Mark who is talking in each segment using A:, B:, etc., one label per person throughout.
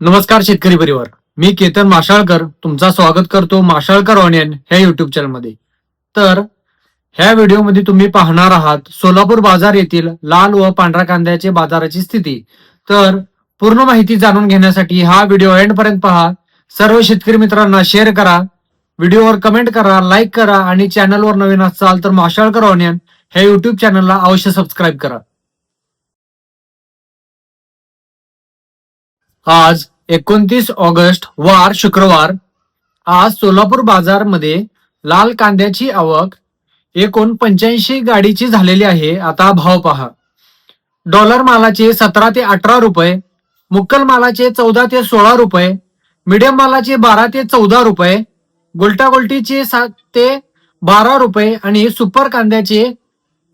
A: नमस्कार. शेतकरी परिवार. मी केतन माशाळकर. तुमचा स्वागत करतो माशाळकर ऑनियन ह्या युट्यूब चॅनलमध्ये तर ह्या व्हिडिओमध्ये तुम्ही पाहणार आहात सोलापूर बाजार येथील लाल व पांढऱ्या कांद्याचे बाजाराची स्थिती. तर पूर्ण माहिती जाणून घेण्यासाठी हा व्हिडिओ एंड पर्यंत पहा. सर्व शेतकरी मित्रांना शेअर करा. व्हिडिओवर कमेंट करा लाईक करा आणि चॅनलवर नवीन असाल तर माशाळकर ऑनियन ह्या युट्यूब चॅनलला अवश्य सबस्क्राईब करा. आज एकोणतीस ऑगस्ट वार शुक्रवार. आज सोलापूर बाजारमध्ये लाल कांद्याची आवक एकूण पंच्याऐंशी गाडीची झालेली आहे. आता भाव पहा. डॉलर मालाचे सतरा ते अठरा रुपये मुक्कल मालाचे चौदा ते सोळा रुपये मिडियम मालाचे बारा ते चौदा रुपये गोलटागोलटीचे सात ते बारा रुपये आणि सुपर कांद्याचे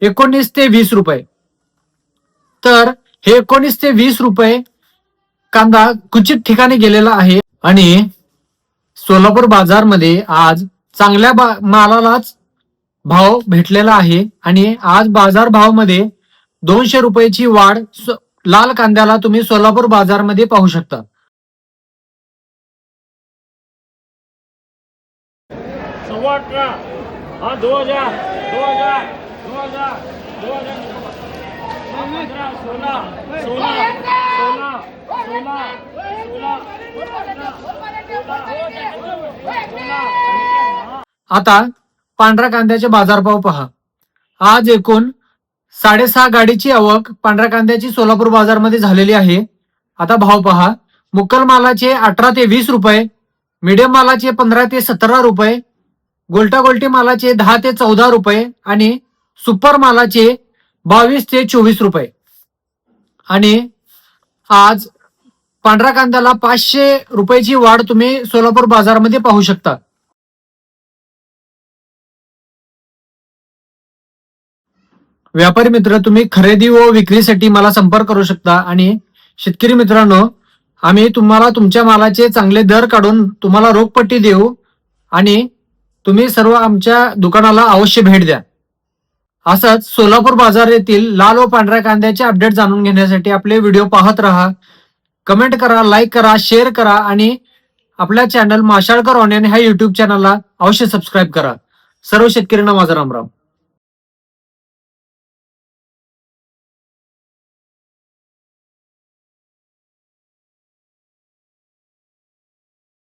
A: एकोणीस ते वीस रुपये. तर हे एकोणीस ते वीस रुपये कांदा कुचित ठिकाणी गेलेला आहे आणि सोलापूर बाजारमध्ये आज चांगल्या बा- मालालाच भाव भेटलेला आहे आणि आज बाजार भावमध्ये दोनशे रुपयाची वाढ लाल कांद्याला तुम्ही सोलापूर बाजारमध्ये पाहू शकता.
B: सव्वा अठरा हा हजार. हजार. हजार. हजार. सोळा सोळा सोळा सोळा सोळा
A: आता पांढऱ्या कांद्याचे बाजारभाव पहा. आज एकूण साडेसहा गाडीची आवक पांढऱ्या कांद्याची सोलापूर बाजारमध्ये झालेली आहे. आता भाव पहा. मुक्कल मालाचे अठरा ते वीस रुपये मिडियम मालाचे पंधरा ते सतरा रुपये गोल्टा गोल्टी मालाचे दहा ते चौदा रुपये आणि सुपर मालाचे बावीस ते चोवीस रुपये. आणि आज पांढऱ्या कांद्याला पाचशे रुपयाची वाढ तुम्ही सोलापूर बाजारामध्ये पाहू शकता. व्यापारी मित्र तुम्ही खरेदी व विक्रीसाठी मला संपर्क करू शकता आणि शेतकरी मित्रांनो आम्ही तुम्हाला तुमच्या मालाचे चांगले दर काढून तुम्हाला रोखपट्टी देऊ आणि तुम्ही सर्व आमच्या दुकानाला अवश्य भेट द्या. असंच सोलापूर बाजार येथील लाल व पांढऱ्या कांद्याचे अपडेट जाणून घेण्यासाठी आपले व्हिडिओ पाहत राहा. कमेंट करा लाईक करा शेअर करा आणि आपल्या चॅनल माशाळकर ऑनलाईन ह्या युट्यूब चॅनलला अवश्य सबस्क्राईब करा. सर्व शेतकऱ्यांना माझा रामराम